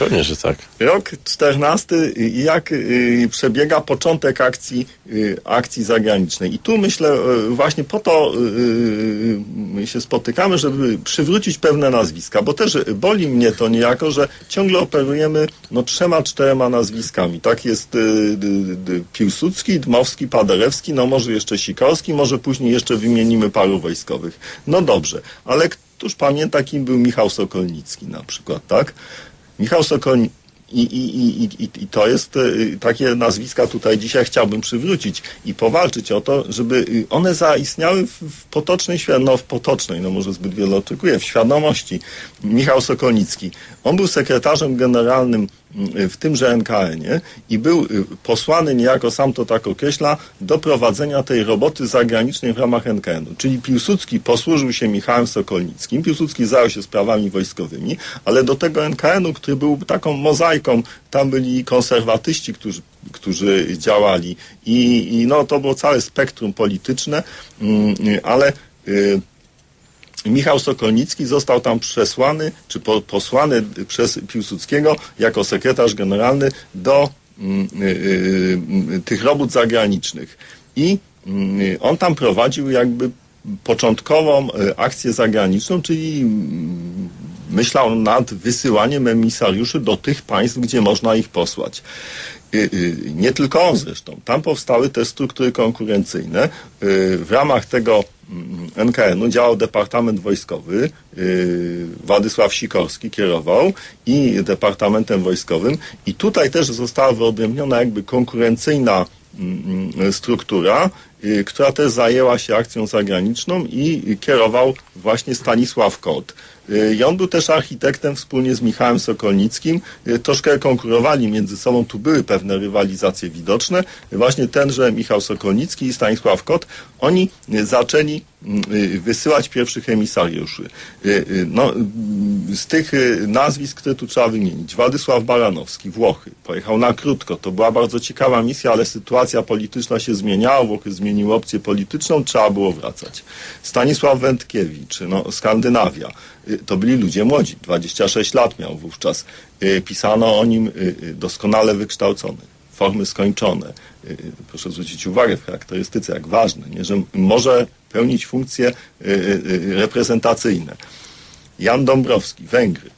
Pewnie, że tak. Rok 14 jak y, przebiega początek akcji, y, akcji zagranicznej. I tu myślę y, właśnie po to się spotykamy, żeby przywrócić pewne nazwiska, bo też boli mnie to niejako, że ciągle operujemy no, trzema, czterema nazwiskami. Tak jest Piłsudski, Dmowski, Paderewski, no może jeszcze Sikorski, może później jeszcze wymienimy paru wojskowych. No dobrze, ale któż pamięta, kim był Michał Sokolnicki na przykład, tak? Michał Sokolnicki i, i, i, i, to jest y, takie nazwiska tutaj dzisiaj chciałbym przywrócić i powalczyć o to, żeby y, one zaistniały w, w potocznej, no w potocznej, no może zbyt wiele oczekuję, w świadomości. Michał Sokolnicki. On był sekretarzem generalnym w tymże NKN-ie i był y, posłany niejako, sam to tak określa, do prowadzenia tej roboty zagranicznej w ramach NKN-u. Czyli Piłsudski posłużył się Michałem Sokolnickim, Piłsudski zajął się sprawami wojskowymi, ale do tego NKN-u, który był taką mozaiką, tam byli konserwatyści, którzy, którzy działali i, i no, to było całe spektrum polityczne, mm, ale y, Michał Sokolnicki został tam przesłany, czy po, posłany przez Piłsudskiego jako sekretarz generalny do mm, y, y, y, tych robót zagranicznych. I mm, on tam prowadził jakby początkową y, akcję zagraniczną, czyli mm, myślał nad wysyłaniem emisariuszy do tych państw, gdzie można ich posłać. Y, y, nie tylko on zresztą. Tam powstały te struktury konkurencyjne. W ramach tego NKN-u działał Departament Wojskowy, Władysław Sikorski kierował i Departamentem Wojskowym i tutaj też została wyodrębniona jakby konkurencyjna mm, mm, struktura, która też zajęła się akcją zagraniczną i kierował właśnie Stanisław Kot. Y, I on był też architektem wspólnie z Michałem Sokolnickim. Y, troszkę konkurowali między sobą, tu były pewne rywalizacje widoczne. Właśnie tenże Michał Sokolnicki i Stanisław Kot, oni zaczęli wysyłać pierwszych emisariuszy. No, z tych nazwisk, które tu trzeba wymienić. Władysław Baranowski, Włochy. Pojechał na krótko. To była bardzo ciekawa misja, ale sytuacja polityczna się zmieniała. Włochy zmieniły opcję polityczną, trzeba było wracać. Stanisław Wędkiewicz, no, Skandynawia. Y, to byli ludzie młodzi, 26 lat miał wówczas. Y, pisano o nim y, doskonale wykształcony, formy skończone. Proszę zwrócić uwagę w charakterystyce, jak ważne, nie? że może pełnić funkcje reprezentacyjne. Jan Dąbrowski, Węgry.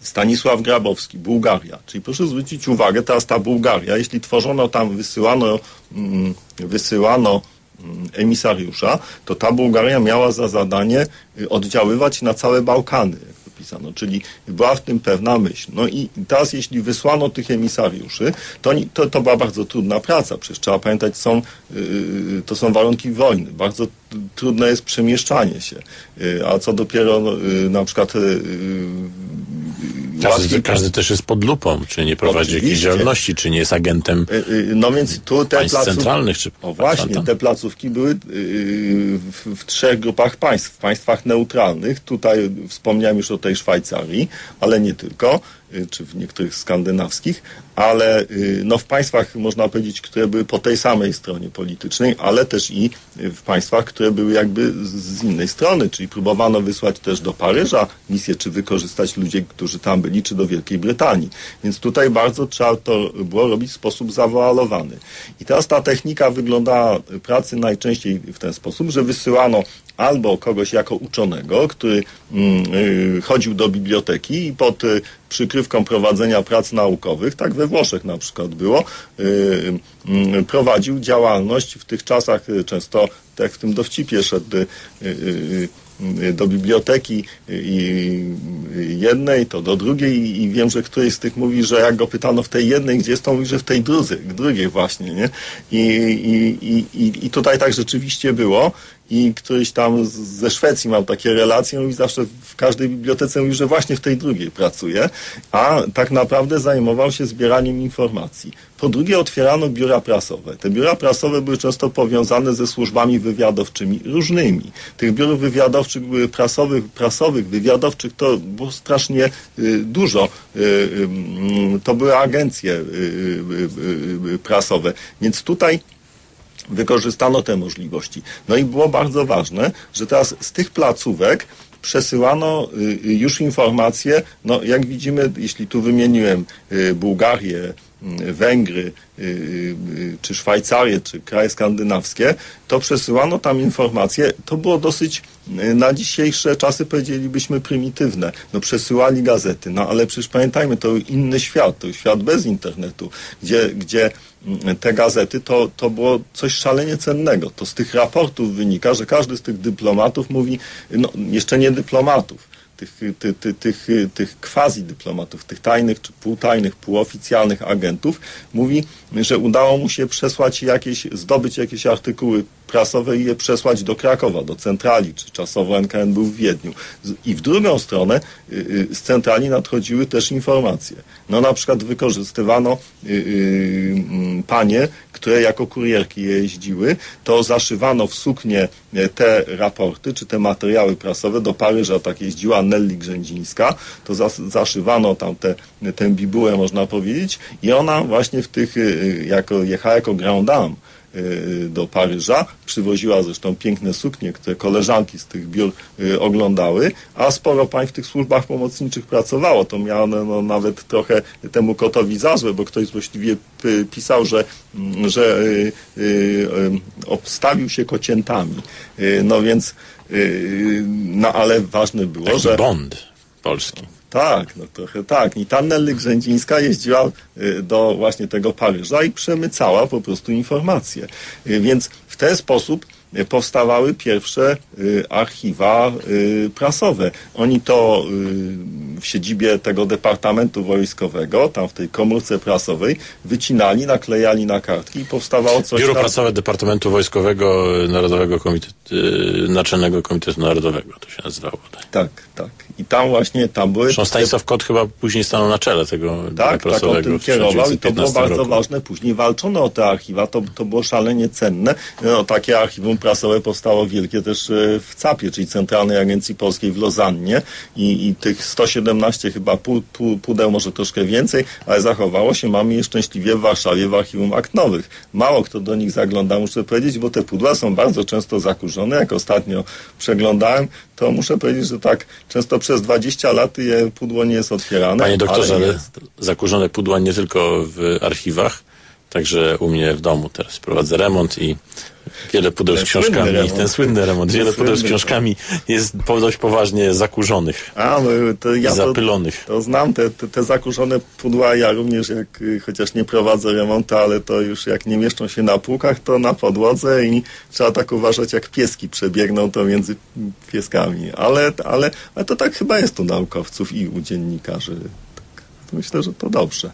Stanisław Grabowski, Bułgaria. Czyli proszę zwrócić uwagę, teraz ta Bułgaria, jeśli tworzono tam, wysyłano, mm, wysyłano Mm, emisariusza, to ta Bułgaria miała za zadanie y, oddziaływać na całe Bałkany, jak to pisano, czyli była w tym pewna myśl. No i teraz, jeśli wysłano tych emisariuszy, to, to, to była bardzo trudna praca. Przecież trzeba pamiętać, są, yy, to są warunki wojny. Bardzo trudne jest przemieszczanie się. Yy, a co dopiero yy, na przykład y, każdy, każdy też jest pod lupą, czy nie prowadzi jakiejś działalności, czy nie jest agentem y, y, no więc tu te państw placów... centralnych. Czy... O właśnie, te placówki były y, w, w, trzech grupach państw. W państwach neutralnych, tutaj wspomniałem już o tej Szwajcarii, ale nie tylko. Czy w niektórych skandynawskich, ale no, w państwach, można powiedzieć, które były po tej samej stronie politycznej, ale też i w państwach, które były jakby z innej strony, czyli próbowano wysłać też do Paryża misję, czy wykorzystać ludzi, którzy tam byli, czy do Wielkiej Brytanii. Więc tutaj bardzo trzeba to było robić w sposób zawoalowany. I teraz ta technika wyglądała pracy najczęściej w ten sposób, że wysyłano albo kogoś jako uczonego, który mm, y, chodził do biblioteki i pod y, przykrywką prowadzenia prac naukowych, tak we Włoszech na przykład było, y, mm, prowadził działalność w tych czasach często, tak w tym dowcipie szedł do biblioteki jednej, to do drugiej i wiem, że któryś z tych mówi, że jak go pytano w tej jednej, gdzie jest, to mówi, że w tej drugiej, drugiej właśnie, nie? I, i, i, i tutaj tak rzeczywiście było i któryś tam ze Szwecji mam takie relacje, i zawsze w każdej bibliotece mówi, że właśnie w tej drugiej pracuje, a tak naprawdę zajmował się zbieraniem informacji. Po drugie otwierano biura prasowe. Te biura prasowe były często powiązane ze służbami wywiadowczymi różnymi. Tych biur wywiadowczych, prasowych, prasowych wywiadowczych to było strasznie y, dużo. Y, y, to były agencje prasowe. Więc tutaj wykorzystano te możliwości. No i było bardzo ważne, że teraz z tych placówek przesyłano już informacje, no jak widzimy, jeśli tu wymieniłem Bułgarię, Węgry, czy Szwajcarię, czy kraje skandynawskie, to przesyłano tam informacje. To było dosyć na dzisiejsze czasy powiedzielibyśmy prymitywne. No przesyłali gazety, no ale przecież pamiętajmy, to inny świat, to świat bez internetu, gdzie, gdzie te gazety to, to było coś szalenie cennego. To z tych raportów wynika, że każdy z tych dyplomatów mówi, no jeszcze nie dyplomatów, tych, ty, ty, tych, tych quasi dyplomatów, tych tajnych czy półtajnych, półoficjalnych agentów, mówi, że udało mu się przesłać jakieś, zdobyć jakieś artykuły prasowe i je przesłać do Krakowa, do centrali, czy czasowo NKN był w Wiedniu. I w drugą stronę y, y, z centrali nadchodziły też informacje. No na przykład wykorzystywano y, panie, które jako kurierki jeździły, to zaszywano w suknie e, te raporty, czy te materiały prasowe do Paryża, tak jeździła Nelly Grzędzińska, to zaszywano tam te, tę bibułę, można powiedzieć, i ona właśnie w tych, jako, jechała jako grand dame, Y, do Paryża. Przywoziła zresztą piękne suknie, które koleżanki z tych biur y, oglądały, a sporo pań w tych służbach pomocniczych pracowało. To miało no, nawet trochę temu kotowi za złe, bo ktoś złośliwie pisał, że, mm, że y, obstawił się kociętami. No więc, no ale ważne było, Taki że... bond polski. Tak, no trochę tak. I ta Nelly Grzędzińska jeździła y, do właśnie tego Paryża i przemycała po prostu informacje. Y, więc w ten sposób powstawały pierwsze y, archiwa y, prasowe. Oni to y, w siedzibie tego Departamentu Wojskowego, tam w tej komórce prasowej, wycinali, naklejali na kartki i powstawało coś Biuro tam... Prasowe Departamentu Wojskowego Narodowego Komitetu, Naczelnego Komitetu Narodowego to się nazywało. Tak, tak. tak. I tam właśnie, tam były... Zresztą Stanisław Kot chyba później stanął na czele tego tak, tak, on tym kierował i to było bardzo roku. ważne. Później walczono o te archiwa, to, to było szalenie cenne. No, takie archiwum prasowe powstało wielkie też e, w CAP-ie, czyli Centralnej Agencji Polskiej w Lozannie i, i tych 117 chyba pół, pół, pudeł, może troszkę więcej, ale zachowało się, mamy je szczęśliwie w Warszawie w Archiwum Akt Nowych. Mało kto do nich zagląda, muszę powiedzieć, bo te pudła są bardzo często zakurzone. Jak ostatnio przeglądałem, to muszę powiedzieć, że tak często przez 20 lat je pudło nie jest otwierane. Panie doktorze, ale jest... zakurzone pudła nie tylko w archiwach, także u mnie w domu teraz prowadzę remont i Wiele pudeł z książkami, ten słynny remont, wiele pudeł z książkami jest dość poważnie zakurzonych A, no, to ja zapylonych. To, to znam te, te, te, zakurzone pudła, ja również jak, y, chociaż nie prowadzę remontu, ale to już jak nie mieszczą się na półkach, to na podłodze i trzeba tak uważać, jak pieski przebiegną to między pieskami. Ale, ale, ale to tak chyba jest u naukowców i u dziennikarzy. Tak, myślę, że to dobrze.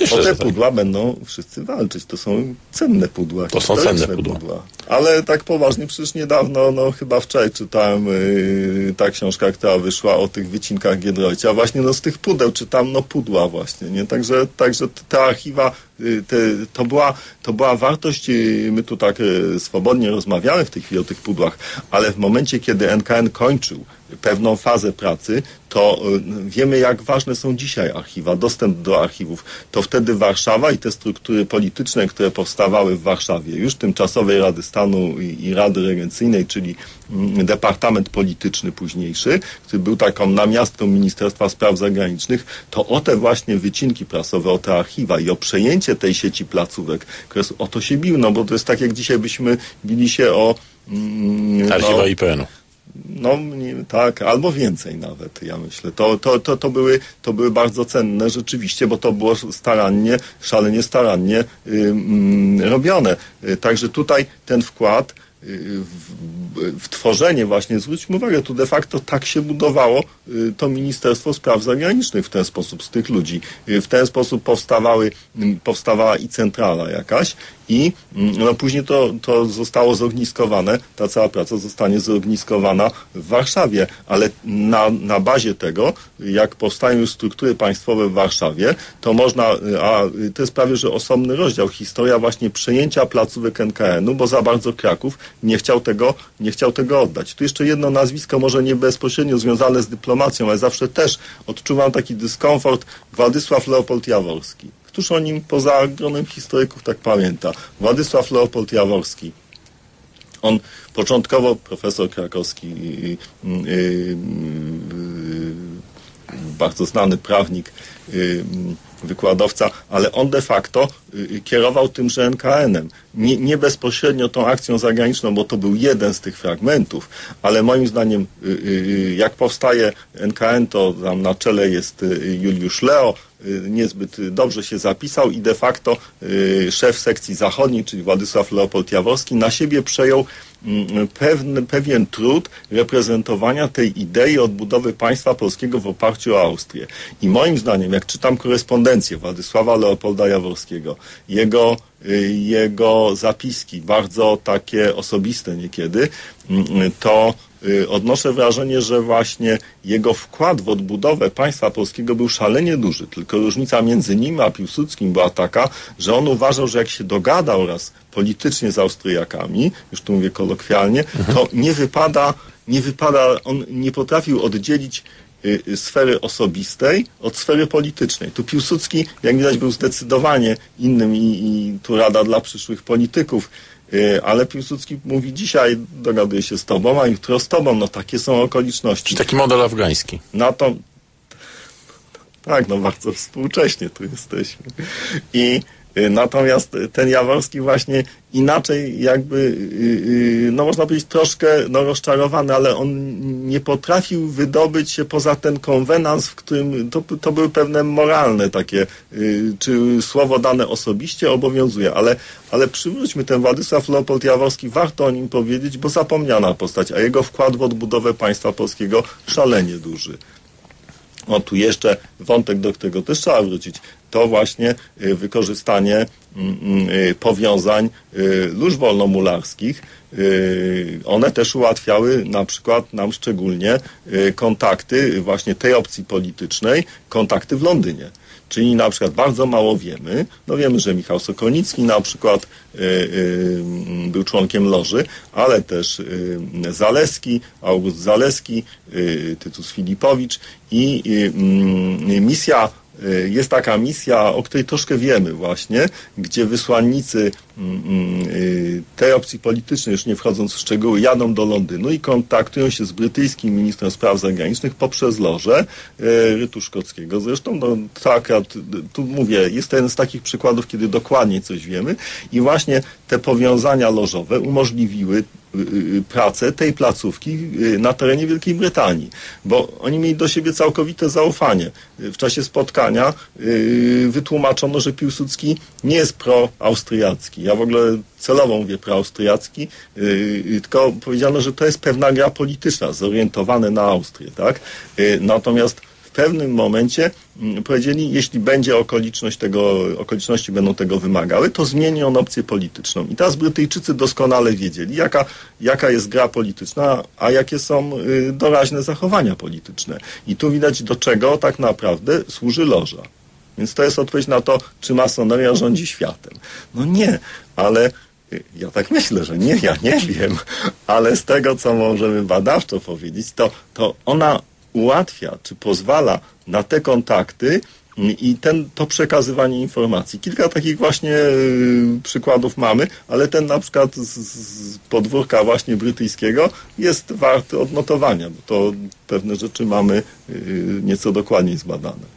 Myślę, o te tak. pudła tak. będą wszyscy walczyć. To są cenne pudła. To są cenne pudła. pudła. Ale tak poważnie, przecież niedawno, no chyba wczoraj czytałem yy, ta książka, która wyszła o tych wycinkach Giedroycia. Właśnie no z tych pudeł czytam, no pudła właśnie, nie? Także, także te archiwa, yy, te, to, była, to była wartość, yy, my tu tak y, swobodnie rozmawiamy w tej chwili o tych pudłach, ale w momencie, kiedy NKN kończył pewną fazę pracy, to y, wiemy, jak ważne są dzisiaj archiwa, dostęp do archiwów. To wtedy Warszawa i te struktury polityczne, które powstawały w Warszawie, już tymczasowej Rady Stanu i, i Rady Regencyjnej, czyli mm, Departament Polityczny późniejszy, który był taką namiastką Ministerstwa Spraw Zagranicznych, to o te właśnie wycinki prasowe, o te archiwa i o przejęcie tej sieci placówek, które o to się bił, no bo to jest tak, jak dzisiaj byśmy bili się o... Mm, archiwa no, IPN-u. No tak, albo więcej nawet, ja myślę. To, to, to, to, były, to były bardzo cenne rzeczywiście, bo to było starannie, szalenie starannie y, y, robione. Y, także tutaj ten wkład w, w, tworzenie właśnie, zwróćmy uwagę, tu de facto tak się budowało y, to Ministerstwo Spraw Zagranicznych w ten sposób, z tych ludzi. Y, w ten sposób powstawały, powstawała i centrala jakaś i no, później to, to zostało zogniskowane, ta cała praca zostanie zogniskowana w Warszawie, ale na, na bazie tego, jak powstają już struktury państwowe w Warszawie, to można, a to jest prawie, że osobny rozdział, historia właśnie przejęcia placówek NKN-u, bo za bardzo Kraków nie chciał tego, nie chciał tego oddać. Tu jeszcze jedno nazwisko, może nie bezpośrednio związane z dyplomacją, ale zawsze też odczuwam taki dyskomfort. Władysław Leopold Jaworski. Któż o nim poza gronem historyków tak pamięta? Władysław Leopold Jaworski On początkowo, profesor krakowski, bardzo znany prawnik, wykładowca, ale on de facto kierował tymże NKN-em. Nie, nie, bezpośrednio tą akcją zagraniczną, bo to był jeden z tych fragmentów, ale moim zdaniem jak powstaje NKN, to tam na czele jest Juliusz Leo, niezbyt dobrze się zapisał i de facto szef sekcji zachodniej, czyli Władysław Leopold Jaworski, na siebie przejął Mm, pewny, pewien trud reprezentowania tej idei odbudowy państwa polskiego w oparciu o Austrię. I moim zdaniem, jak czytam korespondencję Władysława Leopolda Jaworskiego, jego, y, jego zapiski, bardzo takie osobiste niekiedy, mm, to odnoszę wrażenie, że właśnie jego wkład w odbudowę państwa polskiego był szalenie duży. Tylko różnica między nim a Piłsudskim była taka, że on uważał, że jak się dogadał raz politycznie z Austriakami, już tu mówię kolokwialnie, to nie wypada, nie wypada, on nie potrafił oddzielić y, y, sfery osobistej od sfery politycznej. Tu Piłsudski, jak widać, był zdecydowanie innym i, i tu rada dla przyszłych polityków Y, ale Piłsudski mówi dzisiaj dogaduję się z tobą, a jutro z tobą. No takie są okoliczności. Czyli taki model afgański. Na to tak, no bardzo współcześnie tu jesteśmy. I Natomiast ten Jaworski właśnie inaczej jakby, y, y, no można powiedzieć troszkę no, rozczarowany, ale on nie potrafił wydobyć się poza ten konwenans, w którym to, to były pewne moralne takie, czy słowo dane osobiście obowiązuje, ale, ale przywróćmy ten Władysław Leopold Jaworski, warto o nim powiedzieć, bo zapomniana postać, a jego wkład w odbudowę państwa polskiego szalenie duży. O, tu jeszcze wątek, do którego też trzeba wrócić, to właśnie y, wykorzystanie mm, mm, y, powiązań y, lóż wolnomularskich. One też ułatwiały na przykład nam szczególnie kontakty właśnie tej opcji politycznej, kontakty w Londynie. Czyli na przykład bardzo mało wiemy. No wiemy, że Michał Sokolnicki na przykład y, y, był członkiem loży, ale też y, Zaleski, August Zaleski, Tytus Filipowicz i misja Y, jest taka misja, o której troszkę wiemy właśnie, gdzie wysłannicy y, tej opcji politycznej, już nie wchodząc w szczegóły, jadą do Londynu i kontaktują się z brytyjskim ministrem spraw zagranicznych poprzez loże y, Rytu Szkockiego. Zresztą no, tak, tu mówię, jest to jeden z takich przykładów, kiedy dokładnie coś wiemy i właśnie te powiązania lożowe umożliwiły Y, y, pracę tej placówki y, na terenie Wielkiej Brytanii, bo oni mieli do siebie całkowite zaufanie. W czasie spotkania wytłumaczono, że Piłsudski nie jest proaustriacki. Ja w ogóle celowo mówię proaustriacki, tylko powiedziano, że to jest pewna gra polityczna, zorientowane na Austrię, tak? Natomiast pewnym momencie mm, powiedzieli, jeśli będzie okoliczność tego, okoliczności będą tego wymagały, to zmieni on opcję polityczną. I teraz Brytyjczycy doskonale wiedzieli, jaka, jaka jest gra polityczna, a jakie są y, doraźne zachowania polityczne. I tu widać, do czego tak naprawdę służy loża. Więc to jest odpowiedź na to, czy masoneria rządzi światem. No nie, ale y, ja tak myślę, że nie, ja nie wiem, ale z tego, co możemy badawczo powiedzieć, to, to ona ułatwia czy pozwala na te kontakty i ten, to przekazywanie informacji. Kilka takich właśnie y, przykładów mamy, ale ten na przykład z, z podwórka właśnie brytyjskiego jest warty odnotowania, bo to pewne rzeczy mamy y, nieco dokładniej zbadane.